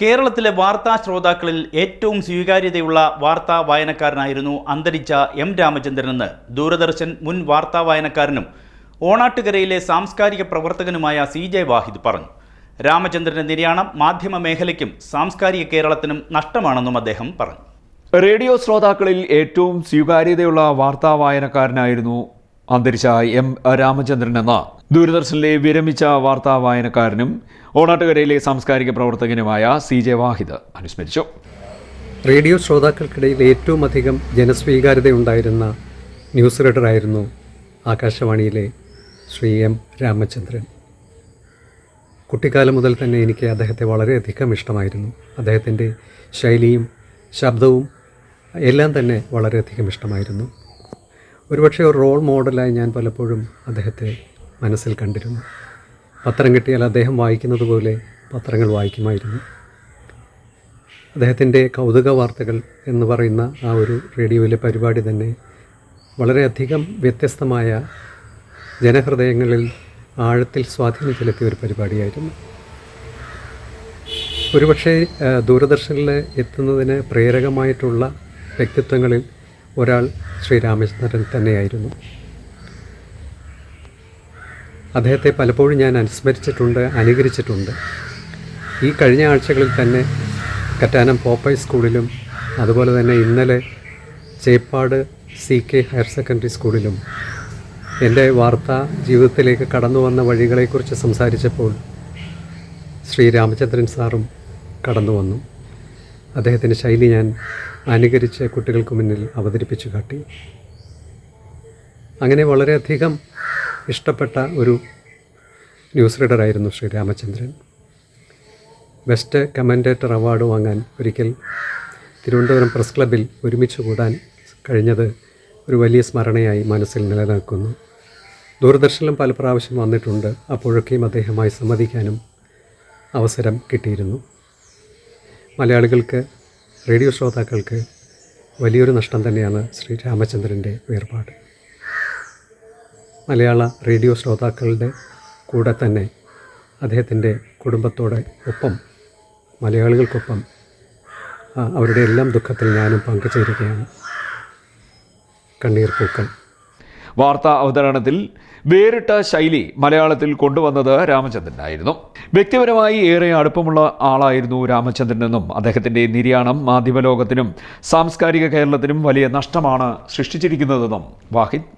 കേരളത്തിലെ വാർത്താ ശ്രോതാക്കളിൽ ഏറ്റവും സ്വീകാര്യതയുള്ള വാർത്താ വായനക്കാരനായിരുന്നു അന്തരിച്ച എം രാമചന്ദ്രനെന്ന് ദൂരദർശൻ മുൻ വാർത്താ വായനക്കാരനും ഓണാട്ടുകരയിലെ സാംസ്കാരിക പ്രവർത്തകനുമായ സി ജെ വാഹിദ് പറഞ്ഞു. രാമചന്ദ്രന്റെ നിര്യാണം മാധ്യമ മേഖലയ്ക്കും സാംസ്കാരിക കേരളത്തിനും നഷ്ടമാണെന്നും അദ്ദേഹം പറഞ്ഞു. റേഡിയോ ശ്രോതാക്കളിൽ ഏറ്റവും സ്വീകാര്യതയുള്ള വാർത്താ വായനക്കാരനായിരുന്നു അന്തരിച്ച എം രാമചന്ദ്രൻ എന്ന ദൂരദർശനിലെ വിരമിച്ച വാർത്താ വായനക്കാരനും ഓണാട്ടുകരയിലെ സാംസ്കാരിക പ്രവർത്തകനുമായ സി ജെ വാഹിദ് അനുസ്മരിച്ചു. റേഡിയോ ശ്രോതാക്കൾക്കിടയിൽ ഏറ്റവും അധികം ജനസ്വീകാര്യതയുണ്ടായിരുന്ന ന്യൂസ് റീഡറായിരുന്നു ആകാശവാണിയിലെ ശ്രീ എം രാമചന്ദ്രൻ. കുട്ടിക്കാലം മുതൽ തന്നെ എനിക്ക് അദ്ദേഹത്തെ വളരെയധികം ഇഷ്ടമായിരുന്നു. അദ്ദേഹത്തിന്റെ ശൈലിയും ശബ്ദവും എല്ലാം തന്നെ വളരെയധികം ഇഷ്ടമായിരുന്നു. ഒരുപക്ഷെ ഒരു റോൾ മോഡലായി ഞാൻ പലപ്പോഴും അദ്ദേഹത്തെ മനസ്സിൽ കണ്ടിരുന്നു. പത്രം കിട്ടിയാൽ അദ്ദേഹം വായിക്കുന്നത് പോലെ പത്രങ്ങൾ വായിക്കുമായിരുന്നു. അദ്ദേഹത്തിന്റെ കൗതുക വാർത്തകൾ എന്ന് പറയുന്ന ആ ഒരു റേഡിയോയിലെ പരിപാടി തന്നെ വളരെയധികം വ്യത്യസ്തമായ ജനഹൃദയങ്ങളിൽ ആഴത്തിൽ സ്വാധീനം ചെലുത്തിയ ഒരു പരിപാടിയായിരുന്നു. ഒരുപക്ഷെ ദൂരദർശനിൽ എത്തുന്നതിന് പ്രേരകമായിട്ടുള്ള വ്യക്തിത്വങ്ങളിൽ ഒരാൾ ശ്രീ രാമചന്ദ്രൻ തന്നെയായിരുന്നു. അദ്ദേഹത്തെ പലപ്പോഴും ഞാൻ അനുസ്മരിച്ചിട്ടുണ്ട് അനുകരിച്ചിട്ടുണ്ട്. ഈ കഴിഞ്ഞ ആഴ്ചകളിൽ തന്നെ കറ്റാനം പോപ്പൈ സ്കൂളിലും അതുപോലെ തന്നെ ഇന്നലെ Cheppad C K higher secondary സ്കൂളിലും എന്റെ വാർത്താ ജീവിതത്തിലേക്ക് കടന്നു വന്ന വഴികളെക്കുറിച്ച് സംസാരിച്ചപ്പോൾ ശ്രീ രാമചന്ദ്രൻ സാറും കടന്നു വന്നു. അദ്ദേഹത്തിന്റെ ശൈലി ഞാൻ അനുകരിച്ച് കുട്ടികൾക്ക് മുന്നിൽ അവതരിപ്പിച്ചു കാട്ടി. അങ്ങനെ വളരെയധികം ഇഷ്ടപ്പെട്ട ഒരു news റീഡറായിരുന്നു Shri Ramachandran. Best commentator award വാങ്ങാൻ ഒരിക്കൽ തിരുവനന്തപുരം പ്രസ് ക്ലബിൽ ഒരുമിച്ച് കൂടാൻ കഴിഞ്ഞത് ഒരു വലിയ സ്മരണയായി മനസ്സിൽ നിലനിൽക്കുന്നു. ദൂരദർശനിലും പല പ്രാവശ്യം വന്നിട്ടുണ്ട്. അപ്പോഴൊക്കെയും അദ്ദേഹമായി സംവദിക്കാനും അവസരം കിട്ടിയിരുന്നു. മലയാളികൾക്ക് റേഡിയോ ശ്രോതാക്കൾക്ക് വലിയൊരു നഷ്ടം തന്നെയാണ് ശ്രീ രാമചന്ദ്രന്റെ വേർപാട്. മലയാള റേഡിയോ ശ്രോതാക്കളുടെ കൂടെ തന്നെ അദ്ദേഹത്തിന്റെ കുടുംബത്തോടെ ഒപ്പം മലയാളികൾക്കൊപ്പം അവരുടെ എല്ലാം ദുഃഖത്തിൽ ഞാനും പങ്കുചേരുകയാണ്. കണ്ണീർ പൂക്കൾ. വാർത്താ അവതരണത്തിൽ വേറിട്ട ശൈലി മലയാളത്തിൽ കൊണ്ടുവന്നത് രാമചന്ദ്രനായിരുന്നു വ്യക്തിപരമായി ഏറെ അടുപ്പമുള്ള ആളായിരുന്നു രാമചന്ദ്രനെന്നും അദ്ദേഹത്തിന്റെ നിര്യാണം മാധ്യമലോകത്തിനും സാംസ്കാരിക കേരളത്തിനും വലിയ നഷ്ടമാണ് സൃഷ്ടിച്ചിരിക്കുന്നതെന്നും വാഹിദ്